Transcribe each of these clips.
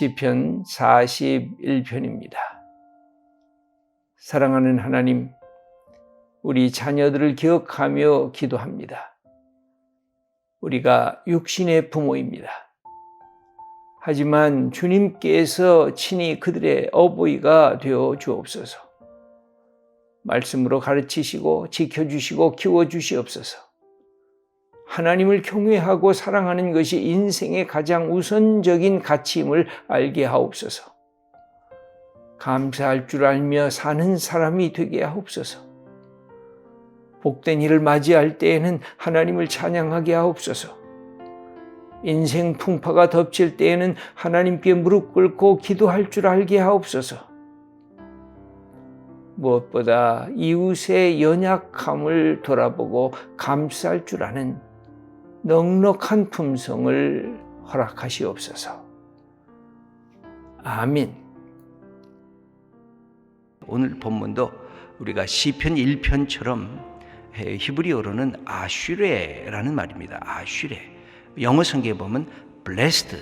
시편 41편입니다. 사랑하는 하나님, 우리 자녀들을 기억하며 기도합니다. 우리가 육신의 부모입니다. 하지만 주님께서 친히 그들의 어버이가 되어 주옵소서. 말씀으로 가르치시고 지켜주시고 키워주시옵소서. 하나님을 경외하고 사랑하는 것이 인생의 가장 우선적인 가치임을 알게 하옵소서. 감사할 줄 알며 사는 사람이 되게 하옵소서. 복된 일을 맞이할 때에는 하나님을 찬양하게 하옵소서. 인생 풍파가 덮칠 때에는 하나님께 무릎 꿇고 기도할 줄 알게 하옵소서. 무엇보다 이웃의 연약함을 돌아보고 감쌀 줄 아는 넉넉한 품성을 허락하시옵소서. 아멘. 오늘 본문도 우리가 시편 1편처럼 히브리어로는 아슈레라는 말입니다. 아슈레. 영어 성경에 보면 blessed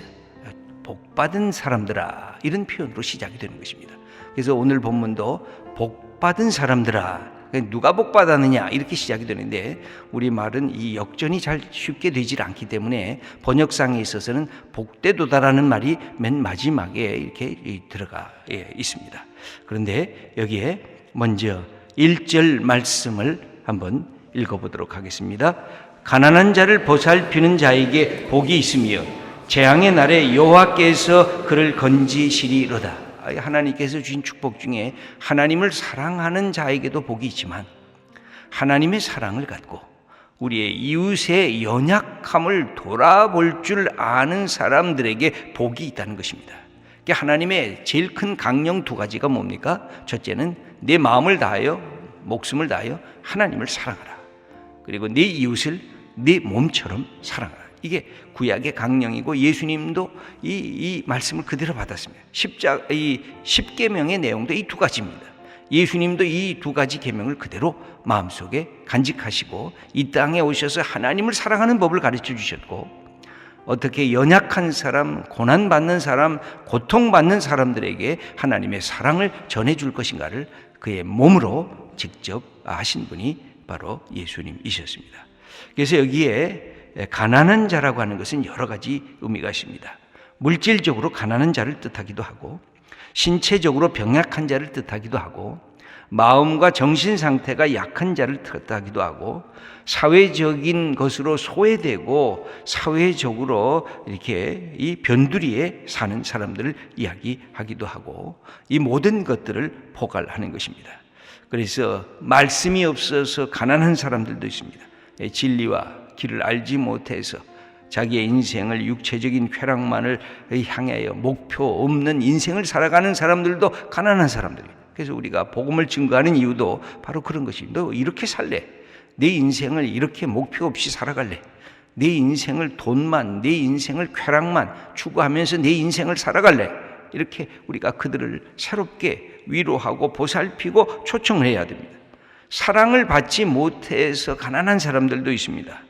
복받은 사람들아 이런 표현으로 시작이 되는 것입니다. 그래서 오늘 본문도 복받은 사람들아 누가 복 받았느냐 이렇게 시작이 되는데 우리 말은 이 역전이 잘 쉽게 되질 않기 때문에 번역상에 있어서는 복되도다라는 말이 맨 마지막에 이렇게 들어가 예, 있습니다. 그런데 여기에 먼저 1절 말씀을 한번 읽어보도록 하겠습니다. 가난한 자를 보살피는 자에게 복이 있으며 재앙의 날에 여호와께서 그를 건지시리로다. 하나님께서 주신 축복 중에 하나님을 사랑하는 자에게도 복이 있지만 하나님의 사랑을 갖고 우리의 이웃의 연약함을 돌아볼 줄 아는 사람들에게 복이 있다는 것입니다. 하나님의 제일 큰 강령 두 가지가 뭡니까? 첫째는 내 마음을 다하여 목숨을 다하여 하나님을 사랑하라. 그리고 내 이웃을 내 몸처럼 사랑하라. 이게 구약의 강령이고 예수님도 이, 이 말씀을 그대로 받았습니다. 십자 이 십계명의 내용도 이 두 가지입니다. 예수님도 이 두 가지 계명을 그대로 마음속에 간직하시고 이 땅에 오셔서 하나님을 사랑하는 법을 가르쳐 주셨고 어떻게 연약한 사람, 고난 받는 사람, 고통 받는 사람들에게 하나님의 사랑을 전해 줄 것인가를 그의 몸으로 직접 하신 분이 바로 예수님이셨습니다. 그래서 여기에 가난한 자라고 하는 것은 여러 가지 의미가 있습니다. 물질적으로 가난한 자를 뜻하기도 하고, 신체적으로 병약한 자를 뜻하기도 하고, 마음과 정신 상태가 약한 자를 뜻하기도 하고, 사회적인 것으로 소외되고 사회적으로 이렇게 이 변두리에 사는 사람들을 이야기하기도 하고, 이 모든 것들을 포괄하는 것입니다. 그래서 말씀이 없어서 가난한 사람들도 있습니다. 진리와 길을 알지 못해서 자기의 인생을 육체적인 쾌락만을 향하여 목표 없는 인생을 살아가는 사람들도 가난한 사람들이에요. 그래서 우리가 복음을 증거하는 이유도 바로 그런 것입니다. 너 이렇게 살래? 내 인생을 이렇게 목표 없이 살아갈래? 내 인생을 돈만, 내 인생을 쾌락만 추구하면서 내 인생을 살아갈래? 이렇게 우리가 그들을 새롭게 위로하고 보살피고 초청을 해야 됩니다. 사랑을 받지 못해서 가난한 사람들도 있습니다.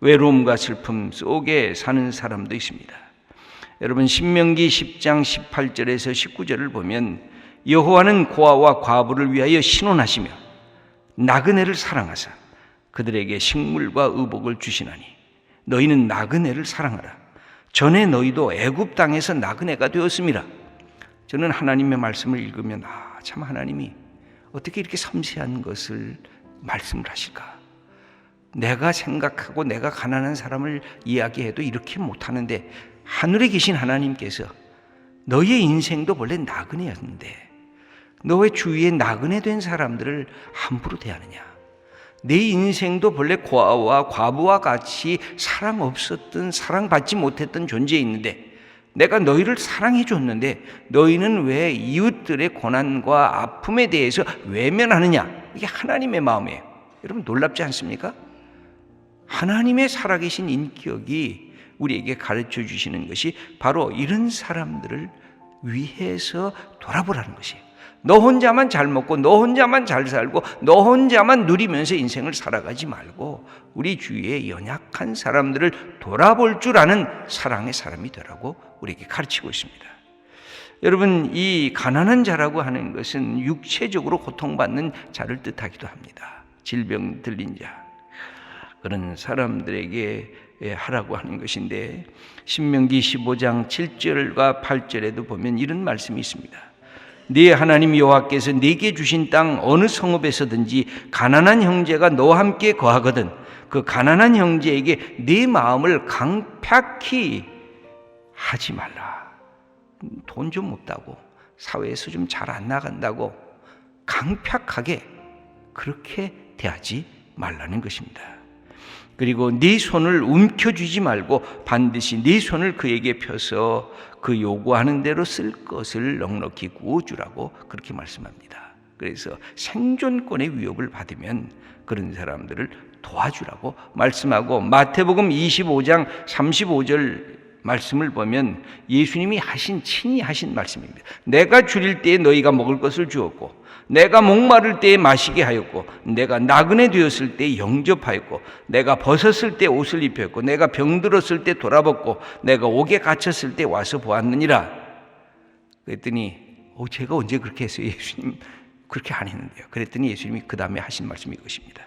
외로움과 슬픔 속에 사는 사람도 있습니다. 여러분 신명기 10장 18절에서 19절을 보면 여호와는 고아와 과부를 위하여 신원하시며 나그네를 사랑하사 그들에게 식물과 의복을 주시나니 너희는 나그네를 사랑하라. 전에 너희도 애굽 땅에서 나그네가 되었습니다. 저는 하나님의 말씀을 읽으면 아, 참 하나님이 어떻게 이렇게 섬세한 것을 말씀을 하실까? 내가 생각하고 내가 가난한 사람을 이야기해도 이렇게 못하는데 하늘에 계신 하나님께서 너의 인생도 원래 나그네였는데 너의 주위에 나그네 된 사람들을 함부로 대하느냐? 내 인생도 본래 고아와 과부와 같이 사랑 없었던 사랑받지 못했던 존재였는데 내가 너희를 사랑해 줬는데 너희는 왜 이웃들의 고난과 아픔에 대해서 외면하느냐? 이게 하나님의 마음이에요. 여러분 놀랍지 않습니까? 하나님의 살아계신 인격이 우리에게 가르쳐 주시는 것이 바로 이런 사람들을 위해서 돌아보라는 것이에요. 너 혼자만 잘 먹고 너 혼자만 잘 살고 너 혼자만 누리면서 인생을 살아가지 말고 우리 주위에 연약한 사람들을 돌아볼 줄 아는 사랑의 사람이 되라고 우리에게 가르치고 있습니다. 여러분 이 가난한 자라고 하는 것은 육체적으로 고통받는 자를 뜻하기도 합니다. 질병 들린 자 그런 사람들에게 예, 하라고 하는 것인데 신명기 15장 7절과 8절에도 보면 이런 말씀이 있습니다. 네 하나님 여호와께서 네게 주신 땅 어느 성읍에서든지 가난한 형제가 너와 함께 거하거든 그 가난한 형제에게 네 마음을 강팍히 하지 말라. 돈 좀 없다고 사회에서 좀 잘 안 나간다고 강팍하게 그렇게 대하지 말라는 것입니다. 그리고 네 손을 움켜쥐지 말고 반드시 네 손을 그에게 펴서 그 요구하는 대로 쓸 것을 넉넉히 구워주라고 그렇게 말씀합니다. 그래서 생존권의 위협을 받으면 그런 사람들을 도와주라고 말씀하고 마태복음 25장 35절 말씀을 보면 예수님이 하신 친히 하신 말씀입니다. 내가 줄일 때에 너희가 먹을 것을 주었고 내가 목마를 때에 마시게 하였고 내가 나그네 되었을 때 영접하였고 내가 벗었을 때 옷을 입혔고 내가 병들었을 때 돌아봤고 내가 옥에 갇혔을 때 와서 보았느니라. 그랬더니 어, 제가 언제 그렇게 했어요? 예수님 그렇게 안 했는데요. 그랬더니 예수님이 그 다음에 하신 말씀이 이것입니다.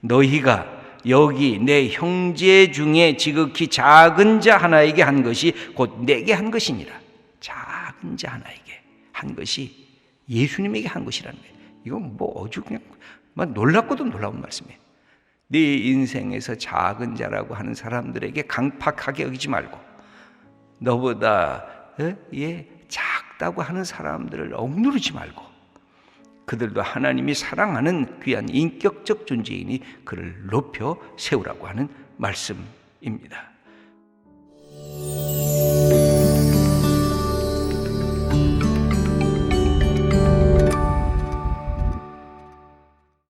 너희가 여기 내 형제 중에 지극히 작은 자 하나에게 한 것이 곧 내게 한 것이니라 작은 자 하나에게 한 것이 예수님에게 한 것이라는 거예요. 이건 뭐 아주 그냥 막 놀랍고도 놀라운 말씀이에요. 네 인생에서 작은 자라고 하는 사람들에게 강팍하게 여기지 말고 너보다 어? 예, 작다고 하는 사람들을 억누르지 말고 그들도 하나님이 사랑하는 귀한 인격적 존재이니 그를 높여 세우라고 하는 말씀입니다.